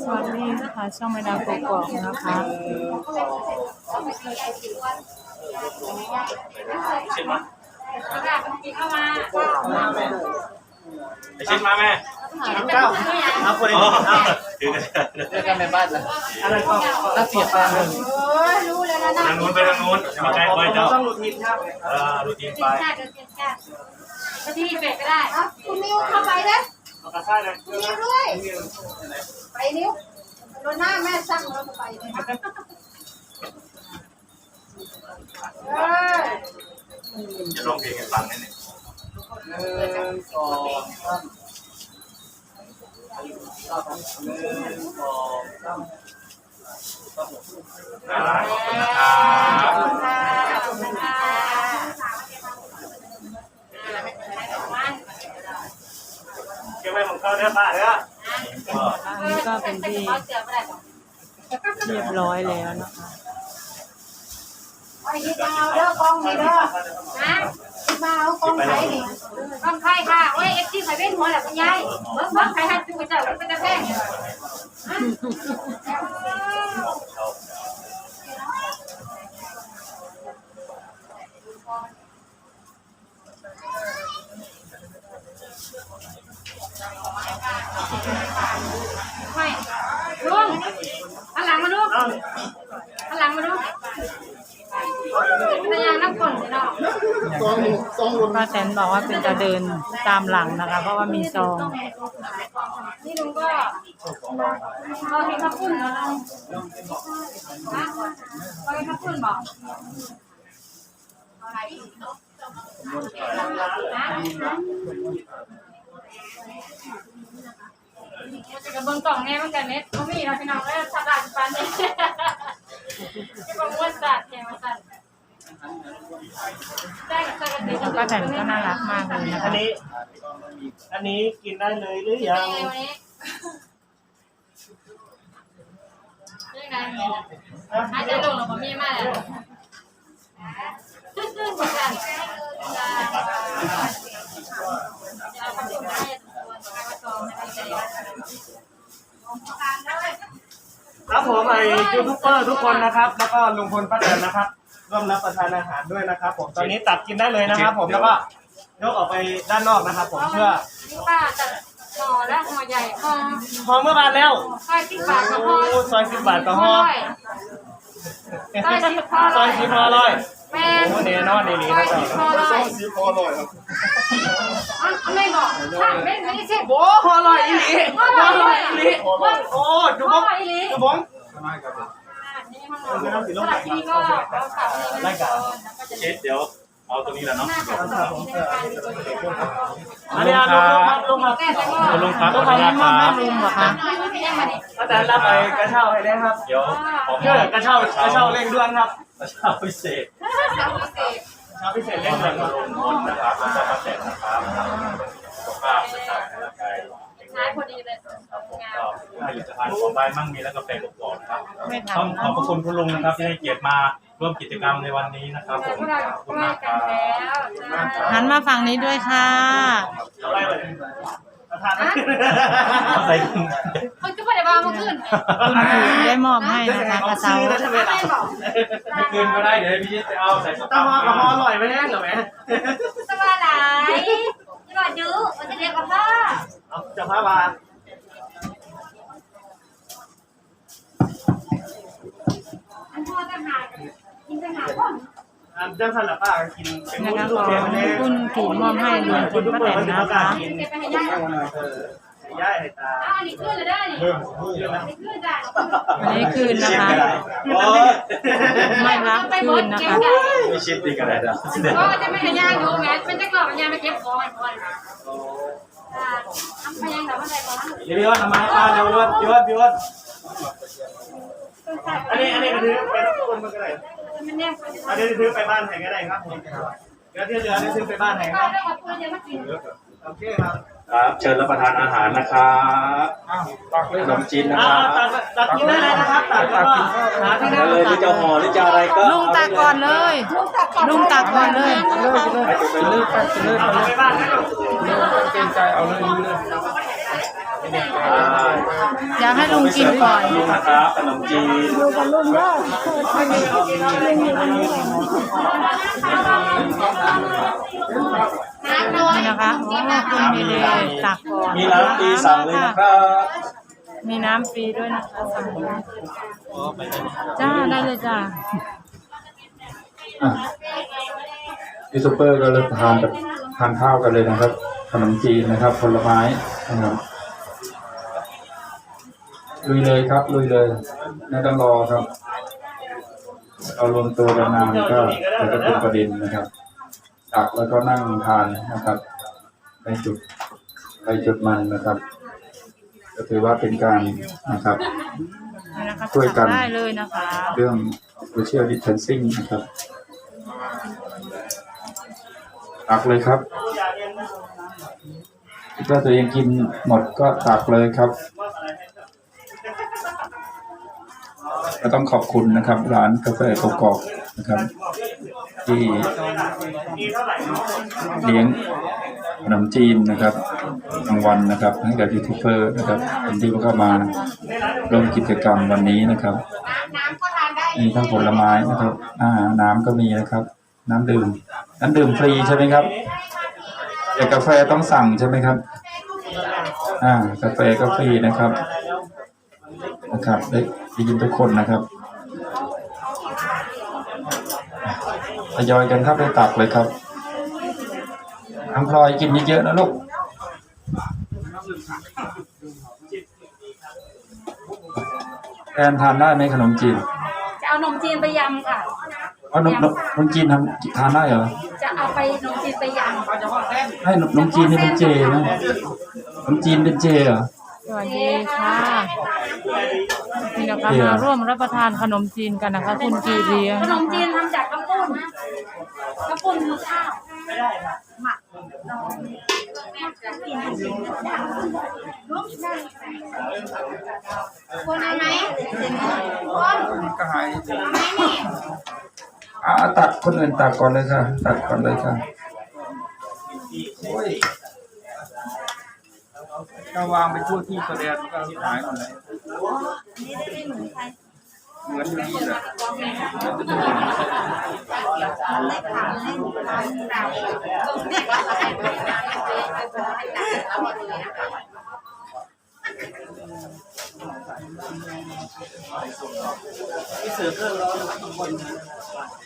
สวัสดีนะคะช่องไม่ดาวกกอกนะคะเช็ดมาเข้ามาไปเช็ดมาแม่เก้าเอาคนอ๋อเอาถือกันเจอกันในบ้านเลยอะไรก็รักเสียปลาเลยรู้แล้วนะทางนู้นไปทางนู้นมาใกล้ไปเจ้าต้องรูทีนครับเออรูทีนไปชาติเดินชาติก็ที่เป็ดก็ได้คุณนิ้วเข้าไปนะ เอากระซ่าเลยคุณนิ้วด้วย ไปนิ้วโดนหน้าแม่สั่งเราไปเลยเออจะร้องเพลงให้ฟังนิดหนึ่งหนึ่งสองสามหนึ่งสองสามครับขอบคุณนะครับ ขอบคุณค่ะขอบคุณค่ะ เก็บไว้ของเขาเด้อป้าเด้ออันนี้ก็เป็นที่เรียบร้อยแล้วนะคะไอ้ที่มาเอาเด้อกองนี่เด้อนะที่มาเอากองไข่นี่กองไข่ค่ะโอ้ยเอฟซีไข่เว้นหัวแหละคุณยายเบิ้งเบิ้งไข่หัดจุกเจ้าเป็นตะแพง หันหลังมาดูเป็นยังน้ำฝนสิเนาะป้าแตนบอกว่าเป็นจะเดินตามหลังนะคะ เพราะว่ามีซอง นี่ลุงก็เราเห็นข้าวปุ้นแล้วเราเราเห็นข้าวปุ้นบอกจะกระ เบื้องกล่องแน่เหมือนกันเน็ตเขามีเราพี่น้องแล้วสับหลาดฟันเนี่ยที่บอกว่าสัตว์แข่งมาสัตว์ได้กับสัตว์กันดีป้าแตนก็น่ารักมากเลยนะอัคะนนี้ อันนี้กินได้เลยหรือยังวันนี้เรื่องนั้นอาจจะลงหรือเปล่ามีมากเลยตึ้งตึ้งเหมือนกันจะจะทำสิ่งได้ตัวการประกอบในใจ ครับผมไอยูทูบเบอร์ทุกคนนะครับ แล้วก็ลุงพลป้าแตนนะครับ ร่วมรับประทานอาหารด้วยนะครับ ผมตอนนี้ตักกินได้เลยนะครับ ผมแล้วก็ยกออกไปด้านนอกนะครับ ผมเพื่อนี่ป้าจะห่อและห่อใหญ่ห่อพอเมื่อวานแล้วซอยสิบบาทกับห่อโอ้ซอยสิบบาทต่อห่อซอยสิบห่อซอยสิบห่อร้อยแม่โอ้เนนอนดีซๆอยนะสิบคห่อรับร้อยสิบห่อร้อยครับอ๋อ ไม่บอกไม่ไม่ใช่โอ้หอร้อยอีหลีห่อร้อยอีหลีโอ้จุห่๊อบอีลีจุ๊บนี่ห้องนอนสำหรับที่นี่ก็เอาสาวในนั้นก่อนแล้วก็จะเช็ดเดี๋ยวเอาตรงนี้แหละเนาะหน้ากับสาวที่ในการดูอันนี้ลุงครับลุงครับแต่แต่ก็คุณลุงครับขก็อบไปคุณนะคมอบรับลุงเหรอคะหน่อยไม่ได้มาดิอาจารย์รับไปกระเช้าให้ได้ครับ เดี๋ยวเชื่อกระเช้ากระเช้าเร่งด่วนครับ กระเช้าพิเศษสาพิเศษ ช้าพิเศษเล่เร่นงแบด่วนบครับลงมนนะครับแล้วก็มาแจกนะครับสุขภาพสุขภาพร่างกายแข็งแรใช้งพอดีเลยครับผมก็ผลิตภัณฑ์ของใบมั่งมีและกาแฟกรอบๆนะครับไม่ต้องทำขอบพระคุณคุณลุงนะครับที่ให้เกียรติมาร่วมกิจกรรมในวันนี้นะครับผมพวกเราขอบใกคุณล้มากคกัรันบแล้วหันมาฝั่งนี้ด้วยค่ะ อะไรเลยประธานเอาใส่ถุงมันก็ไม่ได้มาเมื่อคืนคุณครูได้มอบให้นะคะกระเช้าซื้อแล้วใช่ไหมล่ะไม่คืนก็ได้เดี๋ยวให้พี่ยิปไปเอาใส่สตาต๊อกหอกับหออร่อยไหมแน่เหรอแม่สบายไหนสบายดื้อมันจะเรียกกับพ่อเอาจะพามา จ้าสันหลับป้ากินเป็นนะคะลูกขอเทียนเลคุณขี่มอบให้ลุงพลป้าแตนนะคะกินเก็บไปให้ย่ายตาอันนี้ขึ้นเลยได้นี่เริ่มเยอะนะอันนี้ขึ้นจ้ะอันนี้คืนนะคะไม่รับคืนนะคะไม่ชิดดีกันเลยนะก็จะไม่ให้ย่าดูแม้เป็นจะกรอบย่าไม่เก็บของก่อนทำไปยังแต่ว่าอะไรก่อนเดี๋ยวพี่ว่าทำไมป้าเดี๋ยวพี่ว่าพี่ว่าพี่ว่าอันนี้อันนี้คือไปทุกคนมันก็ไหร่ อันนี้ถือไปบ้านไหนก็ได้ครับผมเดี๋ยวที่เหลือนี่ถือไปบ้านไหนคก็รับได้กับตัวเดียวมากินโอเคครับครับเชิญรับประทานอาหารนะครับขนมจีนนะอ่าครับตักตักกินได้เลยนะครับตักแล้วก็หาที่นั่งเลยหรือจะห่อหรือจะอะไรก็ลุงตักก่อนเลยลุงตักก่อนเลยไปเลยไปเลยเอาไปบ้านนะลูกเกรงใจเอาเลยเลยเอยากให้ลุงกินก่อนลุงนะครับขนมจีนดูกันลุงเด้อนี่นะคะโอ้คุณมีเลยตักก่อนมีน้ำตีสั่งเลยนะครับ มีน้ำฟรีด้วยนะคะสั่งได้จ้าได้เลยจ้าอะยูทูบเบอร์ก็เลยทานแบบทานข้าวกันเลยนะครับ ขนมจีนนะครับ ผลไม้นะครับลุยเลยครับลุยเลยไม่ต้องรอครับเรารวมตัวกันนานก็จะเป็นประเด็นนะครับตักแล้วก็นั่งทานนะครับในจุดไปจุดมันนะครับ ก็ถือว่าเป็นการนะครับช่วยกันได้เลยนะคะ เรื่อง social distancing นะครับตักเลยครับ คิดว่าตัวเองกินหมดก็ตักเลยครับก็ต้องขอบคุณนะครับ ร้านกาแฟกกอกนะครับ ที่เลี้ยงขนมจีนนะครับรางวัลนะครับ ให้กับยูทูบเบอร์นะครับคนที่เข้ามาร่วมกิจกรรมวันนี้นะครับมีทั้งผลไม้นะครับอาหารน้ำก็มีนะครับ น้ำดื่มน้ำดื่มฟรีใช่ไหมครับ แต่กาแฟต้องสั่งใช่ไหมครับ อ่า กาแฟก็ฟรีนะครับ นะครับได้ได้ยินทุกคนนะครับทยอยกันครับไปตักเลยครับน้องพลอยกินเยอะๆนะลูกแอนทานได้ไหมขนมจีน จะเอานมจีนไปยำค่ะอ๋อนมนมขนมจีนทำทานได้เหรอจะ เอาไปนมจีนไปยำให้ขนมจีนนี่เป็นเจนะขนมจีนเป็นเจเหรอ สวัสดีค่ะนี่นะคะเดี๋ยว มาร่วมรับประทานขนมจีนกันนะคะ คุณกีเรียงขนมจีนทำจากข้าวปุ้นข้าวปุ้นคือข้าวหมักคนเอาไหมคนก็หาย อ่าตัดคนอื่นตัดก่อนเลยค่ะ ตัดก่อนเลยค่ะโอ้ยถ้าวางไปทั่วที่แสดงก็หายหมดเลยเหมือนอยู่นี่แหละเดี๋ยวจะไปวางเดี๋ยวมัน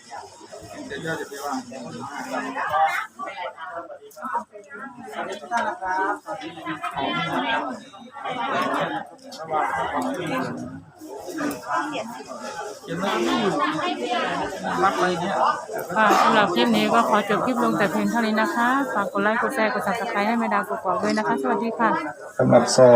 ไม่อยู่มัดอะไรเนี่ยค่ะสำหรับคลิปนี้ก็ขอจบคลิปลงแต่เพียงเท่านี้นะคะ ฝากกดไลค์ กดแชร์ กด subscribe ให้แม่ดาวกดกอกด้วยนะคะ สวัสดีค่ะ สำหรับซอง